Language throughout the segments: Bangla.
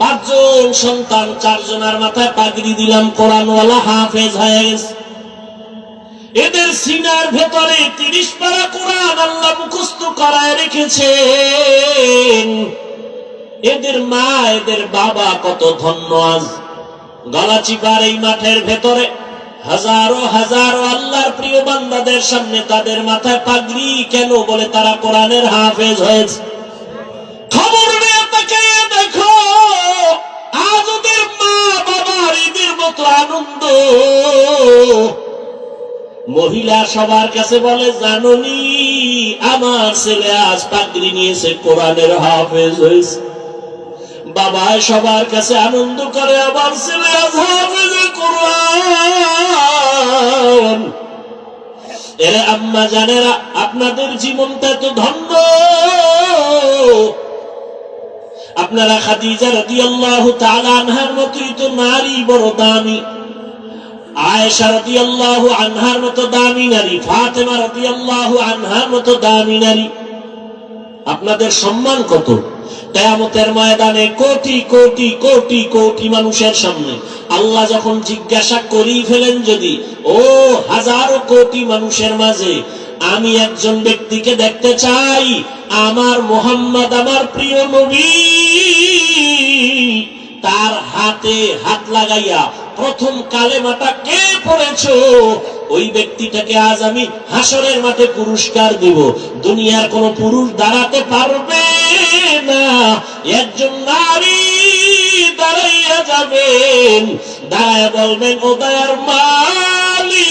পাঁচজন সন্তান, চারজনের মাথায় পাগড়ি দিলাম, কোরআনওয়ালা হাফেজ হয়ে এদের সিনার ভেতরে তিরিশ পারা কোরআন আল্লাহ মুখস্থ করায় রেখেছেন। এদের মা, এদের বাবা কত ধন্য আজ। গলাচিপার এই মাঠের ভেতরে হাজারো হাজারো আল্লাহর প্রিয় বান্দাদের সামনে তাদের মাথায় পাগড়ি কেন বলে তারা কোরআনের হাফেজ হয়েছে। আনন্দ। মহিলা সবার কাছে বলে, জাননি, আমার ছেলে আজ পাগড়ি নিয়েছে, কোরআনের হাফেজ হয়েছে। বাবা সবার কাছে আনন্দ করে, আমার ছেলে আজ হাফেজে কোরআন। এরে আম্মা জানেরা, আপনাদের জীবনটা তো ধন্য। আপনারা খাদিজা রাদিয়াল্লাহু তাআলা আনহার মতোই তো নারী বড় দামি। আপনাদের সম্মান কত? কেয়ামতের ময়দানে কোটি কোটি কোটি কোটি মানুষের সামনে আল্লাহ যখন জিজ্ঞাসা করি ফেলেন যদি, ও হাজারো কোটি মানুষের মাঝে আমি একজন ব্যক্তিকে দেখতে চাই, আমার মোহাম্মদ, আমার প্রিয় নবী, তার হাতে হাত লাগাইয়া প্রথম কালেমাটা কে পড়েছ? ওই ব্যক্তিটাকে আজ আমি হাসরের মাঠে পুরস্কার দিব। দুনিয়ার কোন পুরুষ দাঁড়াতে পারবে না। একজন নারী দাঁড়াইয়া যাবেন। দাঁড়ায় বলবেন, ও দয়ার মালিক,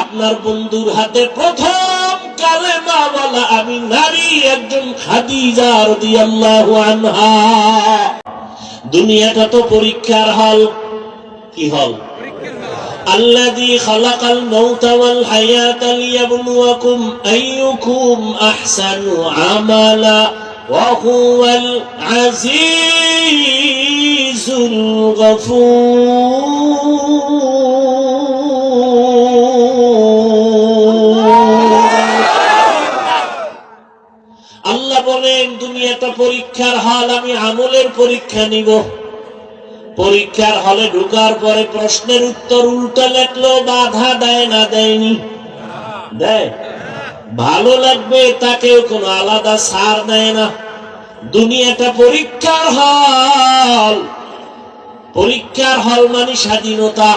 আপনার বন্ধুর হাতে প্রথম কালেমা আমি নারী, একজন খাদিজা রাদিয়াল্লাহু আনহা। দুনিয়াটা তো পরীক্ষার হল। কি হল? আল্লাযী খালাকাল মাউতা ওয়াল হায়াতা লিয়াবলুয়াকুম আইয়ুকুম আহসানু আমালা ওয়া হুয়াল পরীক্ষার হল আমি আমলের পরীক্ষা নিব। পরীক্ষার হলে ঢুকার পরে প্রশ্নের উত্তর উল্টা লেখলো বাধা দেয় না, দেয়নি? দেয়। ভালো লাগবে, তাকেও কোনো আলাদা সার দেয় না। দুনিয়াটা পরীক্ষার হল। পরীক্ষার হল মানে স্বাধীনতা।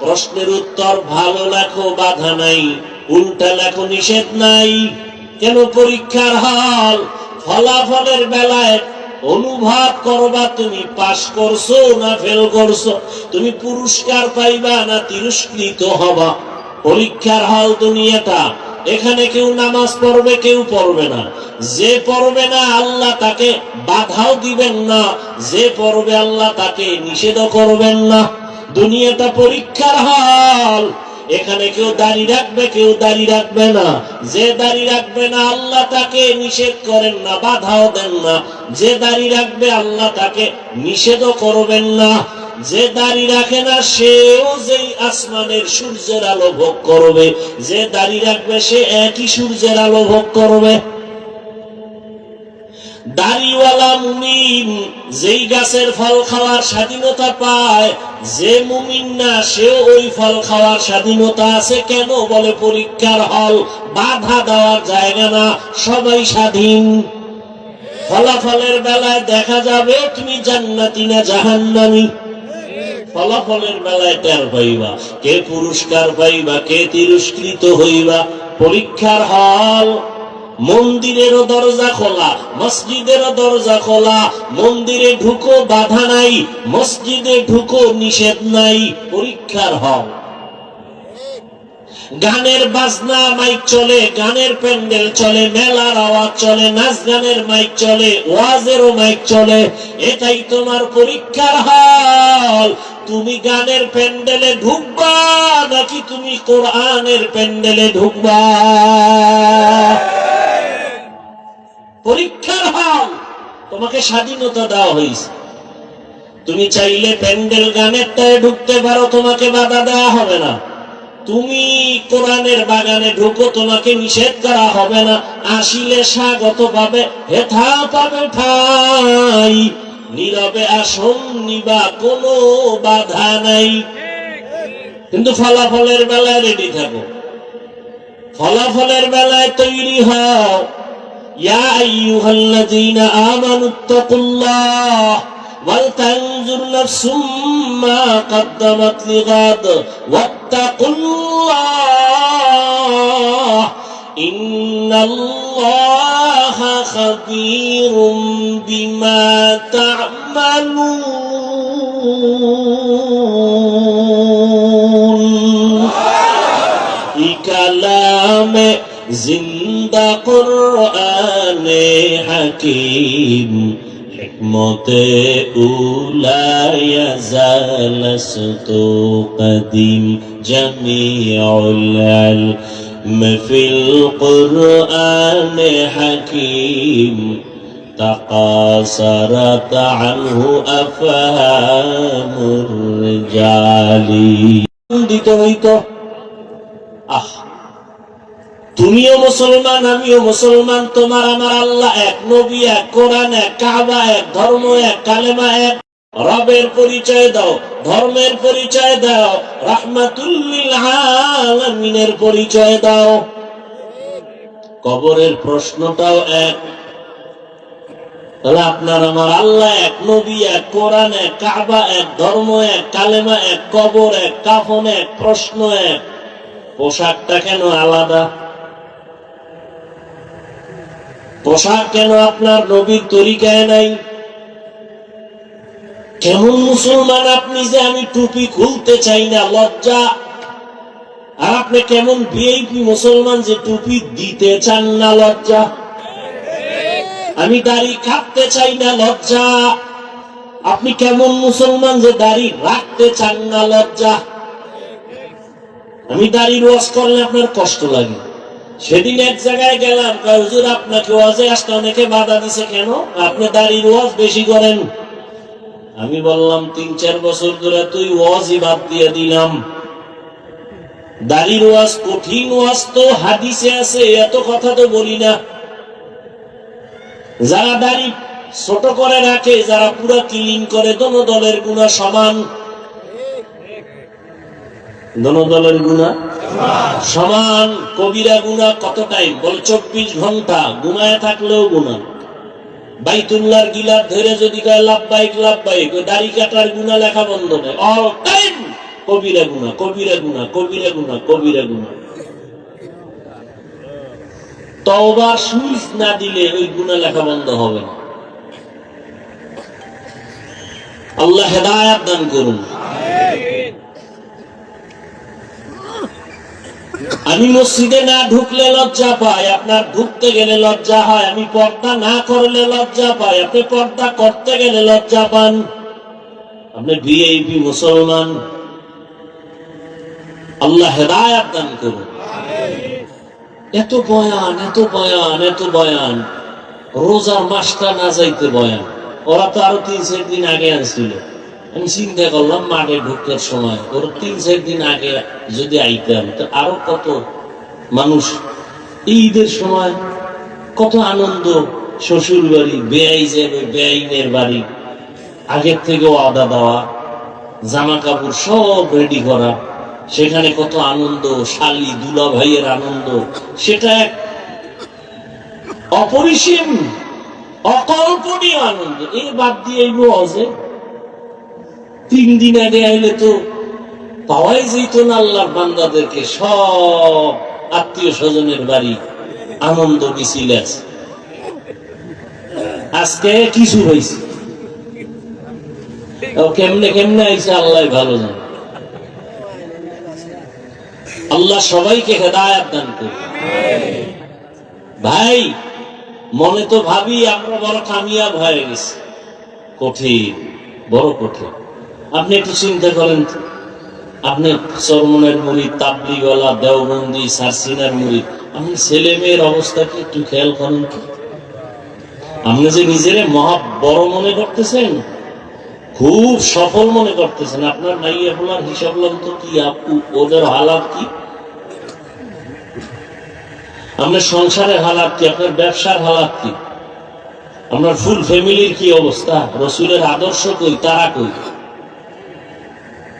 প্রশ্নের উত্তর, ভালো লেখো, বাধা নাই। উল্টা লেখো, নিষেধ নাই। কেন পরীক্ষার হল? ফলাফলের বেলায় অনুভব করবা, তুমি পাশ করছ না ফেল করছ? তুমি পুরস্কার পাইবা না তিরস্কৃত হবা? পরীক্ষার হল দুনিয়াটা, এখানে কেউ নামাজ পড়বে, কেউ পড়বে না। যে পড়বে না, আল্লাহ তাকে বাধাও দিবেন না। যে পড়বে, আল্লাহ তাকে নিষেধ করবেন না। দুনিয়াটা পরীক্ষার হল। এখানে কেউ দাড়ি রাখবে, কেউ দাড়ি রাখবে না। যে দাড়ি রাখবে না, আল্লাহ তাকে নিষেধ করেন না, বাধাও দেন না। যে দাড়ি রাখবে, আল্লাহ তাকে নিষেধও করবেন না। যে দাড়ি রাখে না, সেও যেই আসমানের সূর্যের আলো ভোগ করবে। যে দাড়ি রাখবে, সে একই সূর্যের আলো ভোগ করবে। দাড়িওয়ালা মুমিন যেই গাছের ফল খাওয়ার স্বাধীনতা পায়, যে মুমিন না ওই ফল খাওয়ার স্বাধীনতা আছে কেন বলে পরীক্ষার হল, বাধা দেওয়ার জায়গা না, সবাই স্বাধীন। ফলাফলের বেলায় দেখা যাবে তুমি জান্নাতি না জাহান্নামী। ফলাফলের বেলায় টের পাইবা, কে পুরস্কার পাইবা, কে তিরস্কৃত হইবা, পরীক্ষার হল। মন্দিরেরও দরজা খোলা, মসজিদেরও দরজা খোলা, মন্দিরে ঢুকো বাধা নাই, মসজিদে ঢুকো নিষেধ নাই, পরীক্ষার হল গানের বাজনা মাইক চলে, গানের প্যান্ডেল চলে, মেলার আওয়াজ চলে, নাচ গানের মাইক চলে, ওয়াজেরও মাইক চলে, এটাই তোমার পরীক্ষার হল। তুমি গানের প্যান্ডেলে ঢুকবা নাকি তুমি কোরআনের প্যান্ডেলে ঢুকবা? পরীক্ষার হল তোমাকে স্বাধীনতা দেওয়া হয়েছে। তুমি চাইলে প্যান্ডেল গানেরটায় ঢুকতে পারো, তোমাকে বাধা দেওয়া হবে না। তুমি কোরআনের বাগানে ঢুকো, তোমাকে নিষেধ করা হবে না। আসিলে স্বাগত পাবে, হেথা পাবে ঠাই নীরবে আসন নিবা, কোনো বাধা নাই। কিন্তু ফলাফলের বেলায় রেডি থাকো। ফলাফলের বেলায় তৈরি হও। ইয়া আইয়ুহাল্লাযীনা আমানুত্তাকুল্লাহ ولتنظر نفس ما قدمت لغد واتقوا الله إن الله خبير بما تعملون كلام জিন্দা কোরআন হাকিম হিকমতে উলায়া জালসতু কদিম জামিউল ইলম ফিল কোরআন হাকিম تقاصرت عنه أفهام الرجال দিত হইতো আহ তুমিও মুসলমান, আমিও মুসলমান, তোমার আমার আল্লাহ এক, নবী এক, কোরআন এক, কাবা এক, ধর্ম এক, কালেমা এক। রবের পরিচয় দাও, ধর্মের পরিচয় দাও রাহমাতুল্লিল পরিচয় দাও। কবরের প্রশ্নটাও এক। তাহলে আপনার আমার আল্লাহ এক, নবী এক, কোরআন এক, কাবা এক, ধর্ম এক, কালেমা এক, কবর এক, কাফন এক, প্রশ্ন এক। পোশাকটা কেন আলাদা? পোশাক কেন আপনার নবীর তরিকায় নাই? কেমন মুসলমান আপনি যে আমি টুপি খুলতে চাই না, লজ্জা। আর আপনি কেমন ভিআইপি মুসলমান যে টুপি দিতে চান না, লজ্জা। আমি দাড়ি কাটতে চাই না, লজ্জা। আপনি কেমন মুসলমান যে দাড়ি রাখতে চান না, লজ্জা। আমি দাড়ি ওয়াজ করলে আপনার কষ্ট লাগে। সেদিন এক জায়গায় গেলাম হুজুর, আপনাকে ওয়াজে আসতে অনেকে বাধা দিছে কেন? আপনি দাড়ির ওয়াজ বেশি করেন। আমি বললাম, তিন, চার বছর ধরে তুই ওয়াজই বাদ দিয়ে দিলাম। দাড়ির ওয়াজ কঠিন ওয়াজ তো, হাদিসে আছে, এত কথা তো বলি না। যারা দাড়ি ছোট করে রাখে, যারা পুরো ক্লিন করে, দোনো দলের গুণা সমান। দোনো দলের গুণা সমান কবিরা গুণা কত টাইম বলে, চব্বিশ ঘণ্টা ঘুমায় থাকলেও গুণা বাইতুল্লাহর গিলার ধরে যদি কয় লাভ বাইক লাভ বাইক ওই দাড়ি কাটার গুণা লেখা বন্ধ নেই। অল টাইম কবিরা গুণা কবিরা গুণা কবিরা গুণা কবিরা গুণা। তওবার সুইচ না দিলে ওই গুণা লেখা বন্ধ হবে না। আল্লাহ হেদায়াত দান করুন। আমি মসজিদে না ঢুকলে লজ্জা পাই আপনার ঢুকতে গেলে লজ্জা হয় আমি পর্দা না করলে লজ্জা পাই আপনি পর্দা করতে গেলে লজ্জা পান। আপনি ভিআইপি মুসলমান। আল্লাহ হেদায়াত দান করুন। এত বয়ান এত বয়ান এত বয়ান। রোজার মাসটা না যাইতে বয়ান। ওরা তো আরও তিন চার দিন আগে আনছিল। আমি চিন্তা করলাম মাঠে ঢুকতে সময়। ওর তিন চার দিন আগে যদি আইতাম, তো আরও কত মানুষ ঈদের সময় কত আনন্দ শ্বশুর বাড়ি বেআই যাবে, বেআইনের বাড়ি, আগের থেকে আদা দেওয়া জামা কাপড় সব রেডি করা, সেখানে কত আনন্দ, শালি, দুলা ভাইয়ের আনন্দ, সেটা এক অপরিসীম, অকল্পনীয় আনন্দ। এই বাদ দিয়ে এই অজে তিন দিন আগে আইলে তো পাওয়াই যেত না আল্লাহর বান্দাদেরকে, সব আত্মীয় স্বজনের বাড়ি আনন্দ মিছিল আছে। আজকে কিছু হয়েছে। কেমনে কেমনে আইছে আল্লাহ ভালো জানে। আল্লাহ সবাইকে হেদায়াত দান করুন। ভাই, মনে তো ভাবি আমরা বড় কামিয়াব হয়ে গেছি। কঠিন, বড় কঠিন। আপনি একটু চিন্তা করেন আপনি চরমনের মুড়ি তাবলিওয়ালা দেওবন্দি, সারসিনার মুড়ি আপনি ছেলে মেয়ের অবস্থা কি একটু খেয়াল করেন। আপনি যে নিজের মহা বড় মনে করতেছেন, খুব সফল মনে করতেছেন, আপনার মাইয়া ফোলার হিসাব লম তো কি, আপু, ওদের হালাত কি? আপনার সংসারের হালাত কি, আপনার ব্যবসার হালাত কি? আপনার ফুল ফ্যামিলির কি অবস্থা? রসুলের আদর্শ কই, তারা কই?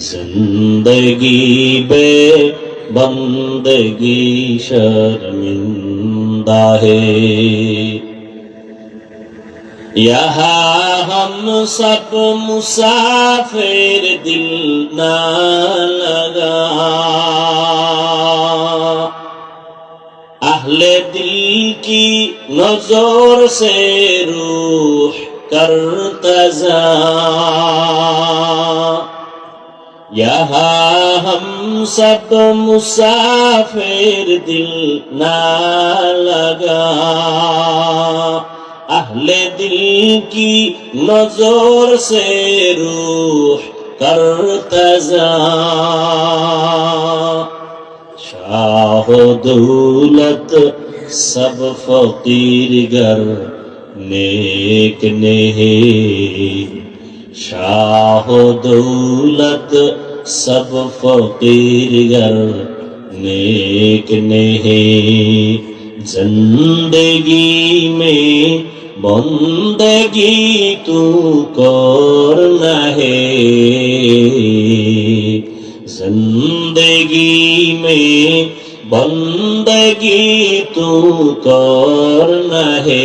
जिंदगी बे बंदगी शर्मिंदा है यहाँ हम सब मुसाफिर दिल न लगा अहले दिल की नजर से रूह कर तजा यहाँ हम सब मुसाफिर दिल न लगा अहले दिल की नजर से रूह कर तजा शाह दौलत सब फकीर गर नेक नेहे शाह दौलत सब फकीर गर नेक नेहे जिंदगी में बंदगी तू कर है जिंदगी में बंदगी तू कर है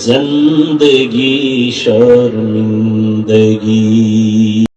জিন্দগি শর্মিন্দগি।